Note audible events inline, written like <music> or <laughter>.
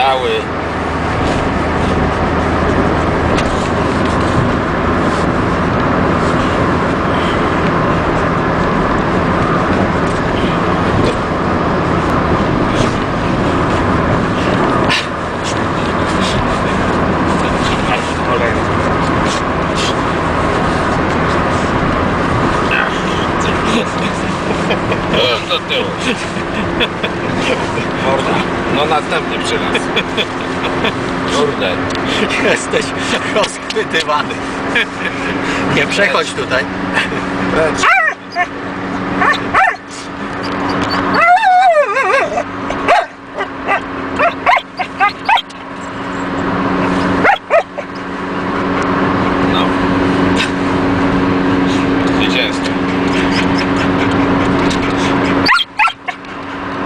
I Yahweh. Что ты? następny przylas. <laughs> Kurde. Jesteś rozkwytywany. Nie przechodź tutaj.